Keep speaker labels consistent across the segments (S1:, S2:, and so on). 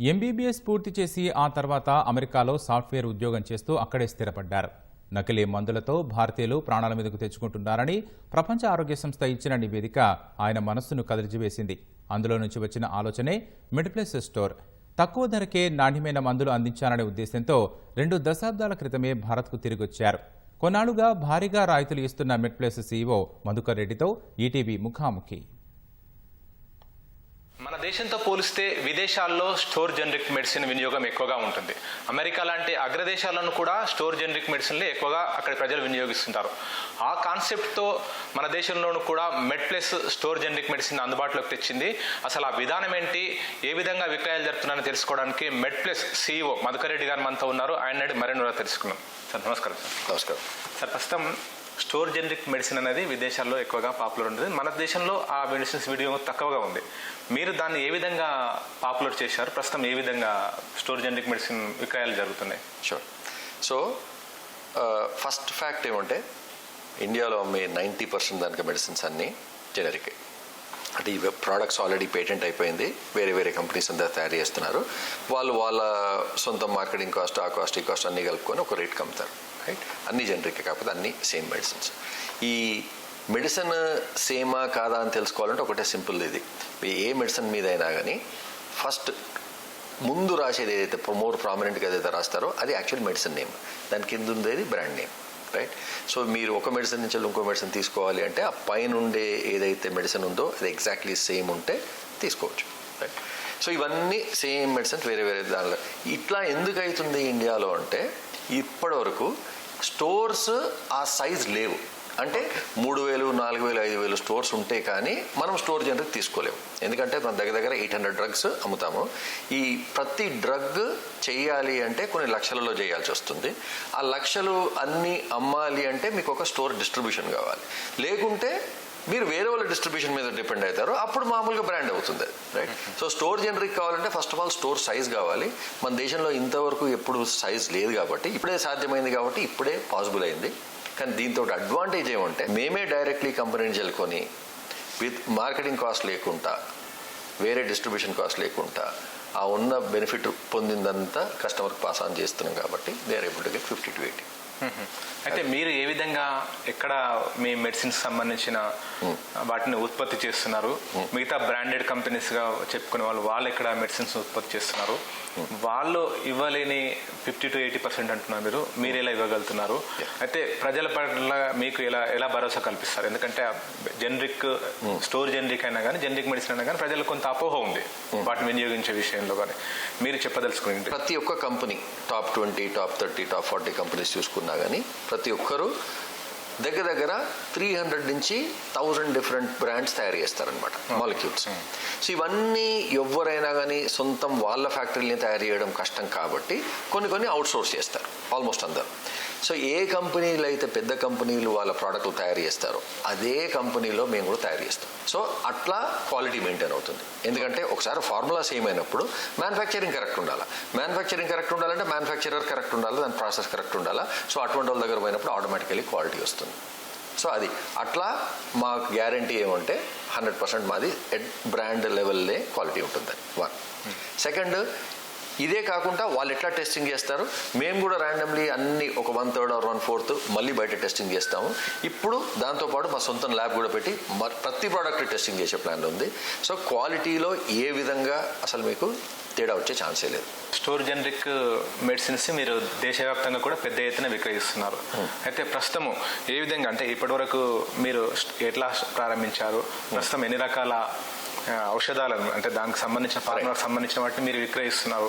S1: MBBS పూర్తి చేసి ఆ తర్వాత అమెరికాలో సాఫ్ట్వేర్ ఉద్యోగం చేస్తూ అక్కడే స్థిరపడ్డారు. నకిలీ మందులతో భారతీయులు ప్రాణాల మీదకు తెచ్చుకుంటున్నారని ప్రపంచ ఆరోగ్య సంస్థ ఇచ్చిన నివేదిక ఆయన మనస్సును కదిలిచివేసింది. అందులో నుంచి వచ్చిన ఆలోచనే మిడ్ప్లేస్ స్టోర్. తక్కువ ధరకే నాణ్యమైన మందులు అందించాలనే ఉద్దేశంతో రెండు దశాబ్దాల క్రితమే భారత్కు తిరిగొచ్చారు. కొన్నాళ్ళుగా భారీగా రాయితీలు ఇస్తున్న మిడ్ప్లేస్ సీఈఓ మధుకర్ రెడ్డితో ఈటీవీ ముఖాముఖి.
S2: మన దేశంతో పోలిస్తే విదేశాల్లో స్టోర్ జనరిక్ మెడిసిన్ వినియోగం ఎక్కువగా ఉంటుంది. అమెరికా లాంటి అగ్రదేశాలను కూడా స్టోర్ జనరిక్ మెడిసిన్లు ఎక్కువగా అక్కడ ప్రజలు వినియోగిస్తుంటారు. ఆ కాన్సెప్ట్తో మన దేశంలోనూ కూడా Med Plus store generic medicine అందుబాటులోకి తెచ్చింది. అసలు ఆ విధానం ఏంటి? ఏ విధంగా విక్రయాలు జరుపుతున్నారని తెలుసుకోవడానికి Med Plus CEO Madhukar Reddy గారు మనతో ఉన్నారు. ఆయన నాడు మరిన్ని తెలుసుకున్నాం సార్ నమస్కారం సార్.
S3: నమస్కారం.
S2: సార్ ప్రస్తుతం స్టోర్ జెనరిక్ మెడిసిన్ అనేది విదేశాల్లో ఎక్కువగా పాపులర్ ఉంటుంది మన దేశంలో ఆ మెడిసిన్స్ వినియోగం తక్కువగా ఉంది. మీరు దాన్ని ఏ విధంగా పాపులర్ చేశారు? ప్రస్తుతం ఏ విధంగా స్టోర్ జెనరిక్ మెడిసిన్ విక్రయాలు జరుగుతున్నాయి?
S3: షూర్ సో ఫస్ట్ ఫ్యాక్ట్ ఏమంటే ఇండియాలో అమ్మే నైంటీ పర్సెంట్ దానికి మెడిసిన్స్ అన్నీ జెనరికే అంటే ఈ ప్రోడక్ట్స్ ఆల్రెడీ పేటెంట్ అయిపోయింది. వేరే వేరే కంపెనీస్ అంతా తయారు చేస్తున్నారు. వాళ్ళు వాళ్ళ సొంత మార్కెటింగ్ కాస్ట్ ఆ కాస్ట్ ఈ కాస్ట్ అన్నీ కలుపుకొని ఒక రేట్కి అమ్ముతారు రైట్ అన్ని జనరిక్ కాకపోతే అన్ని సేమ్ మెడిసిన్స్ ఈ మెడిసిన్ సేమా కాదా అని తెలుసుకోవాలంటే ఒకటే సింపుల్ ఇది. ఏ మెడిసిన్ మీద అయినా కానీ ఫస్ట్ ముందు రాసేది ఏదైతే మోర్ ప్రామినెంట్గా ఏదైతే రాస్తారో అది యాక్చువల్ మెడిసిన్ నేమ్ దాని కింద ఉండేది బ్రాండ్ నేమ్ రైట్ సో మీరు ఒక మెడిసిన్ నుంచి ఇంకో మెడిసిన్ తీసుకోవాలి అంటే ఆ పైన ఉండే ఏదైతే మెడిసిన్ ఉందో అది ఎగ్జాక్ట్లీ సేమ్ ఉంటే తీసుకోవచ్చు రైట్ సో ఇవన్నీ సేమ్ మెడిసిన్స్ వేరే వేరే దానిలో. ఇట్లా ఎందుకు అవుతుంది ఇండియాలో అంటే ఇప్పటి వరకు స్టోర్స్ ఆ సైజ్ లేవు. అంటే మూడు వేలు నాలుగు వేలు ఐదు వేలు స్టోర్స్ ఉంటే కానీ మనం స్టోర్ జనరిక్ తీసుకోలేము. ఎందుకంటే మన దగ్గర దగ్గర ఎయిట్ హండ్రెడ్ డ్రగ్స్ అమ్ముతాము. ఈ ప్రతి డ్రగ్ చేయాలి అంటే కొన్ని లక్షలలో చేయాల్సి వస్తుంది. ఆ లక్షలు అన్నీ అమ్మాలి అంటే మీకు ఒక స్టోర్ డిస్ట్రిబ్యూషన్ కావాలి. లేకుంటే మీరు వేరే వాళ్ళ డిస్ట్రిబ్యూషన్ మీద డిపెండ్ అవుతారు. అప్పుడు మామూలుగా బ్రాండ్ అవుతుంది రైట్ సో స్టోర్ జనరిక్ కావాలంటే first of all store size కావాలి. మన దేశంలో ఇంతవరకు ఎప్పుడు సైజ్ లేదు కాబట్టి ఇప్పుడే సాధ్యమైంది కాబట్టి ఇప్పుడే పాసిబుల్ అయింది. కానీ దీంతో అడ్వాంటేజ్ ఏమంటే మేమే డైరెక్ట్లీ కంపెనీని చెల్లుకొని విత్ మార్కెటింగ్ కాస్ట్ లేకుండా వేరే డిస్ట్రిబ్యూషన్ కాస్ట్ లేకుండా ఆ ఉన్న బెనిఫిట్ పొందిందంతా కస్టమర్కి పాస్ ఆన్ చేస్తున్నాం కాబట్టి they are able to get fifty to eighty
S2: అయితే మీరు ఏ విధంగా ఎక్కడ మీ మెడిసిన్స్ సంబంధించిన వాటిని ఉత్పత్తి చేస్తున్నారు? మిగతా బ్రాండెడ్ కంపెనీస్గా చెప్పుకునే వాళ్ళు వాళ్ళు ఎక్కడ మెడిసిన్స్ ఉత్పత్తి చేస్తున్నారు? వాళ్ళు ఇవ్వలేని ఫిఫ్టీ టు ఎయిటీ పర్సెంట్ అంటున్నారు మీరు. మీరు ఎలా ఇవ్వగలుగుతున్నారు? అయితే ప్రజల పట్ల మీకు ఎలా ఎలా భరోసా కల్పిస్తారు? ఎందుకంటే జనరిక్ స్టోర్ జనరిక్ అయినా కానీ జనరిక్ మెడిసిన్ అయినా కానీ ప్రజలకు కొంత అపోహ ఉంది. వాటిని వినియోగించే విషయంలో కానీ మీరు చెప్పదలుచుకుని
S3: ప్రతి ఒక్క company top twenty top thirty top forty companies చూసుకున్నా కానీ ప్రతి ఒక్కరు దగ్గర దగ్గర త్రీ హండ్రెడ్ నుంచి థౌజండ్ డిఫరెంట్ బ్రాండ్స్ తయారు చేస్తారనమాట మాలిక్యూల్స్ సో ఇవన్నీ ఎవరైనా కానీ సొంతం వాళ్ళ ఫ్యాక్టరీని తయారు చేయడం కష్టం కాబట్టి కొన్ని కొన్ని అవుట్ సోర్స్ చేస్తారు. ఆల్మోస్ట్ అందరు సో ఏ కంపెనీలు అయితే పెద్ద కంపెనీలు వాళ్ళ ప్రోడక్ట్లు తయారు చేస్తారో అదే కంపెనీలో మేము కూడా తయారు చేస్తాం. సో అట్లా క్వాలిటీ మెయింటైన్ అవుతుంది. ఎందుకంటే ఒకసారి ఫార్ములా సేమ్ అయినప్పుడు మ్యానుఫ్యాక్చరింగ్ కరెక్ట్ ఉండాలి? మ్యానుఫ్యాక్చరింగ్ కరెక్ట్ ఉండాలంటే మ్యానుఫ్యాక్చరర్ కరెక్ట్ ఉండాలి? దాని ప్రాసెస్ కరెక్ట్ ఉండాలా? సో అటువంటి వాళ్ళ దగ్గర పోయినప్పుడు ఆటోమేటికలీ క్వాలిటీ వస్తుంది. సో అది. అట్లా మా గ్యారంటీ ఏమంటే హండ్రెడ్ పర్సెంట్ మాది బ్రాండ్ లెవెల్లే క్వాలిటీ ఉంటుంది వన్ సెకండ్ ఇదే కాకుండా వాళ్ళు ఎట్లా టెస్టింగ్ చేస్తారు? మేము కూడా ర్యాండమ్లీ అన్ని ఒక one third or one fourth మళ్ళీ బయట టెస్టింగ్ చేస్తాము. ఇప్పుడు దాంతోపాటు మా సొంత ల్యాబ్ కూడా పెట్టి ప్రతి ప్రోడక్ట్ టెస్టింగ్ చేసే ప్లాన్ ఉంది. సో క్వాలిటీలో ఏ విధంగా అసలు మీకు తేడా వచ్చే ఛాన్సే లేదు.
S2: స్టోర్ జనరిక్ మెడిసిన్స్ మీరు దేశవ్యాప్తంగా కూడా పెద్ద ఎత్తున విక్రయిస్తున్నారు. అయితే ప్రస్తుతము ఏ విధంగా అంటే ఇప్పటివరకు మీరు ఎట్లా ప్రారంభించారు? ప్రస్తుతం ఎన్ని రకాల ఔషధాలను అంటే దానికి సంబంధించిన ఫార్ములకు సంబంధించిన వాటిని మీరు విక్రయిస్తున్నారు.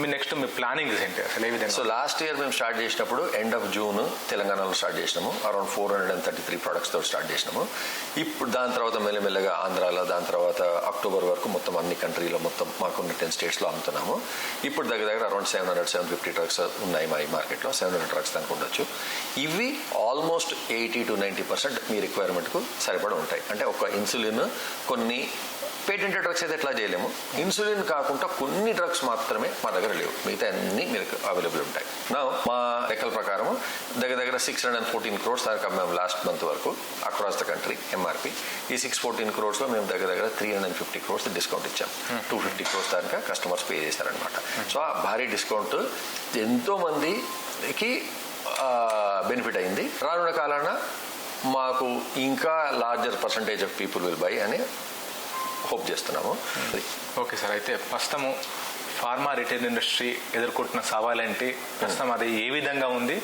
S2: మీ నెక్స్ట్ మీ ప్లానింగ్ ఏంటి? అసలు ఏ
S3: సో
S2: విధంగా
S3: లాస్ట్ ఇయర్ మేము స్టార్ట్ చేసినప్పుడు ఎండ్ ఆఫ్ జూన్ తెలంగాణలో స్టార్ట్ చేసినాము. Around four hundred and thirty three ప్రొడక్ట్స్తో start చేసినాము. ఇప్పుడు దాని తర్వాత మెల్లమెల్లగా ఆంధ్రాలో దాని తర్వాత అక్టోబర్ వరకు మొత్తం అన్ని కంట్రీలో మొత్తం మాకున్న టెన్ స్టేట్స్లో అమ్ముతున్నాము. ఇప్పుడు దగ్గర దగ్గర around seven hundred seven fifty trucks ఉన్నాయి మా ఈ మార్కెట్లో సెవెన్ హండ్రెడ్ ట్రక్స్ దానికి ఉండొచ్చు. ఇవి almost eighty to ninety percent మీ రిక్వైర్మెంట్కు సరిపడి ఉంటాయి. అంటే ఒక ఇన్సులిన్ కొన్ని పేటెంటెడ్ డ్రగ్స్ అయితే ఎట్లా చేయలేము? ఇన్సులిన్ కాకుండా కొన్ని డ్రగ్స్ మాత్రమే మా దగ్గర లేవు. మిగతా అన్ని మీకు అవైలబుల్ ఉంటాయి. నా మా లెక్కల ప్రకారం దగ్గర దగ్గర six hundred and fourteen crores దాకా మేము లాస్ట్ మంత్ వరకు అక్రాస్ ద కంట్రీ ఎంఆర్పి ఈ సిక్స్ ఫోర్టీన్ క్రోర్స్లో మేము దగ్గర దగ్గర three hundred and fifty crores discount ఇచ్చాం. టూ ఫిఫ్టీ క్రోర్స్ దాకా కస్టమర్స్ పే చేశారనమాట సో ఆ భారీ డిస్కౌంట్ ఎంతో మందికి బెనిఫిట్ అయింది. రానున్న కాలాన మాకు ఇంకా larger percentage of people will buy అని హోప్ చేస్తున్నాము.
S2: ఓకే సార్ అయితే ప్రస్తుతము ఫార్మా రిటైల్ ఇండస్ట్రీ ఎదుర్కొంటున్న సవాలేంటి ప్రస్తుతం అది ఏ విధంగా ఉంది?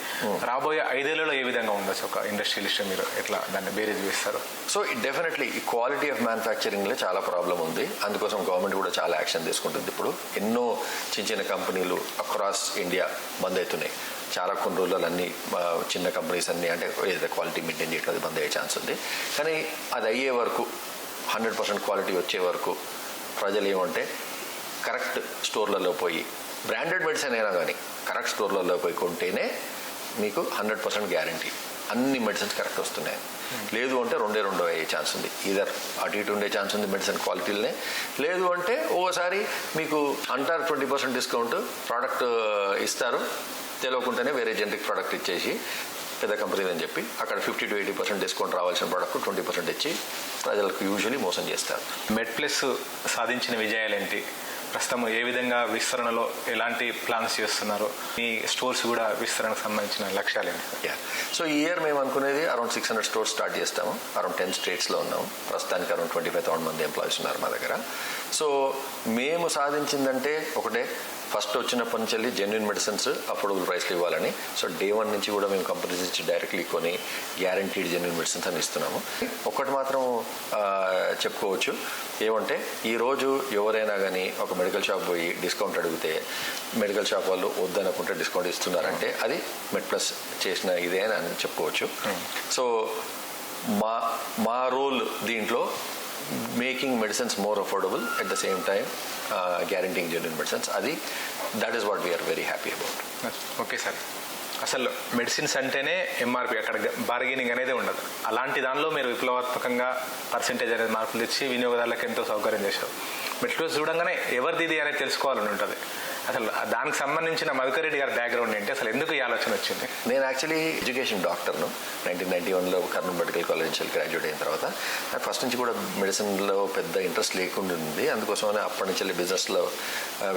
S2: రాబోయే ఐదేళ్ళలో ఏ విధంగా ఉండొచ్చు ఒక ఇండస్ట్రియలిస్ట్ మీరు ఎట్లా దాన్ని బేరీజ్ వేస్తారు
S3: సో డెఫినెట్లీ ఈ క్వాలిటీ ఆఫ్ మ్యానుఫ్యాక్చరింగ్లో చాలా ప్రాబ్లం ఉంది. అందుకోసం గవర్నమెంట్ కూడా చాలా యాక్షన్ తీసుకుంటుంది ఇప్పుడు. ఎన్నో చిన్న చిన్న కంపెనీలు అక్రాస్ ఇండియా బంద్ అవుతున్నాయి. చాలా కొన్ని రోజులు అన్ని చిన్న కంపెనీస్ అన్ని అంటే ఏదైతే క్వాలిటీ మెయింటైన్ చేయట్లేదు బంద్ అయ్యే ఛాన్స్ ఉంది. కానీ అది అయ్యే వరకు హండ్రెడ్ పర్సెంట్ క్వాలిటీ వచ్చే వరకు ప్రజలు ఏమంటే కరెక్ట్ స్టోర్లలో పోయి బ్రాండెడ్ మెడిసిన్ అయినా కానీ కరెక్ట్ స్టోర్లలో పోయి కొంటేనే మీకు హండ్రెడ్ పర్సెంట్ గ్యారంటీ. అన్ని మెడిసిన్స్ కరెక్ట్ వస్తున్నాయి. లేదు అంటే రెండే రెండో అయ్యే ఛాన్స్ ఉంది. ఇదర్ అటు ఇటు ఉండే ఛాన్స్ ఉంది మెడిసిన్ క్వాలిటీలనే. లేదు అంటే ఓసారి మీకు అంటారు ట్వంటీ పర్సెంట్ డిస్కౌంట్ ప్రోడక్ట్ ఇస్తారు. తెలియకుండానే వేరే జెనరిక్ ప్రోడక్ట్ ఇచ్చేసి పెద్ద కంపెనీ అని చెప్పి అక్కడ fifty to eighty percent discount రావాల్సిన ప్రోడక్ట్ ట్వంటీ పర్సెంట్ ఇచ్చి ప్రజలకు యూజువలీ మోసం చేస్తారు.
S2: మెడ్ ప్లస్ సాధించిన విజయాలేంటి? ప్రస్తుతం ఏ విధంగా విస్తరణలో ఎలాంటి ప్లాన్స్ చేస్తున్నారు? మీ స్టోర్స్ కూడా విస్తరణకు సంబంధించిన లక్ష్యాలు
S3: ఏంటి? సో ఈ ఇయర్ మేము అనుకునేది around six hundred stores start చేస్తాము. అరౌండ్ టెన్ స్టేట్స్లో ఉన్నాము. ప్రస్తుతానికి అరౌండ్ ట్వంటీ ఫైవ్ థౌసండ్ మంది ఎంప్లాయీస్ ఉన్నారు మా దగ్గర. సో మేము సాధించిందంటే ఒకటే. ఫస్ట్ వచ్చినప్పటి నుంచి వెళ్ళి జెన్యున్ మెడిసిన్స్ అఫోర్డబుల్ ప్రైస్లో ఇవ్వాలని. సో డే వన్ నుంచి కూడా మేము కంపెనీస్ ఇచ్చి డైరెక్ట్లీ కొని గ్యారంటీడ్ జెన్యున్ మెడిసిన్స్ అని ఇస్తున్నాము. ఒకటి మాత్రం చెప్పుకోవచ్చు. ఏమంటే ఈరోజు ఎవరైనా కానీ ఒక మెడికల్ షాప్ పోయి డిస్కౌంట్ అడిగితే మెడికల్ షాప్ వాళ్ళు వద్దనుకుంటే డిస్కౌంట్ ఇస్తున్నారంటే అది మెడ్ ప్లస్ చేసిన ఇదే అని చెప్పుకోవచ్చు. సో మా మా రోల్ దీంట్లో making medicines more affordable at the same time guaranteeing genuine medicines. అది that is what we are very happy about
S2: okay sir అసలు మెడిసిన్స్ అంటేనే ఎంఆర్పి అక్కడ బార్గెనింగ్ అనేది ఉండదు. అలాంటి దానిలో మీరు విప్లవాత్మకంగా పర్సెంటేజ్ అనేది మార్పులు తెచ్చి వినియోగదారులకు ఎంతో సౌకర్యం చేశారు. మెట్రో చూడంగానే ఎవరిది ఇది అనేది తెలుసుకోవాలని ఉంటుంది. అసలు దానికి సంబంధించిన మధుకర్ రెడ్డి గారి బ్యాక్గ్రౌండ్ ఏంటి? అసలు ఎందుకు ఈ ఆలోచన వచ్చింది?
S3: నేను యాక్చువల్లీ ఎడ్యుకేషన్ డాక్టర్ను నైన్టీన్ నైన్టీ వన్లో కర్నూలు మెడికల్ కాలేజ్ నుంచి గ్రాడ్యుయేట్ అయిన తర్వాత నాకు ఫస్ట్ నుంచి కూడా మెడిసిన్లో పెద్ద ఇంట్రెస్ట్ లేకుండా ఉంది. అందుకోసమనే అప్పటి నుంచి వెళ్ళి బిజినెస్లో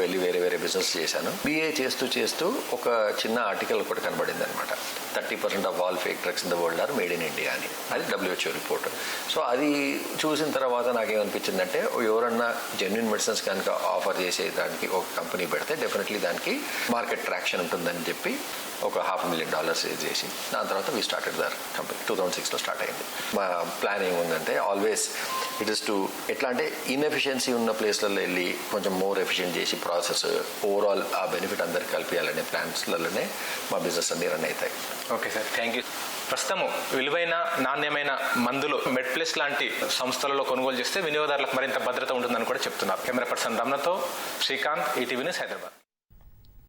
S3: వెళ్ళి వేరే వేరే బిజినెస్ చేశాను. బీఏ చేస్తూ చేస్తూ ఒక చిన్న ఆర్టికల్ ఒకటి కనబడింది అనమాట thirty percent of all fake drugs in the world are made in India అని. అది డబ్ల్యూహెచ్ఓ రిపోర్ట్ సో అది చూసిన తర్వాత నాకేమనిపించిందంటే ఎవరన్నా జెన్యున్ మెడిసిన్స్ కనుక ఆఫర్ చేసే దానికి ఒక కంపెనీ పెడితే డెఫినెట్లీ దానికి మార్కెట్ ట్రాక్షన్ ఉంటుందని చెప్పి ఒక హాఫ్ మిలియన్ డాలర్స్ సేవ్ చేసి దాని తర్వాత we started their company two thousand సిక్స్లో స్టార్ట్ అయింది. మా ప్లాన్ ఏముందంటే ఆల్వేస్ ఇట్ ఇస్ టు ఎట్లా అంటే ఇన్ఎఫిషియన్సీ ఉన్న ప్లేస్లలో వెళ్ళి కొంచెం మోర్ ఎఫిషియెంట్ చేసి ప్రాసెస్ ఓవరాల్ ఆ బెనిఫిట్ అందరికి కలిపియాలనే ప్లాన్స్లలోనే మా బిజినెస్ అన్ని రన్ అవుతాయి.
S2: ఓకే సార్ థ్యాంక్ యూ ప్రస్తుతము విలువైన నాణ్యమైన మందులు మెడ్ లాంటి సంస్థలలో కొనుగోలు చేస్తే వినియోగదారులకు మరింత భద్రత ఉంటుందని కూడా చెప్తున్నారు. కెమెరా పర్సన్ రమణతో శ్రీకాంత్ ఈటీవీ న్యూస్ హైదరాబాద్.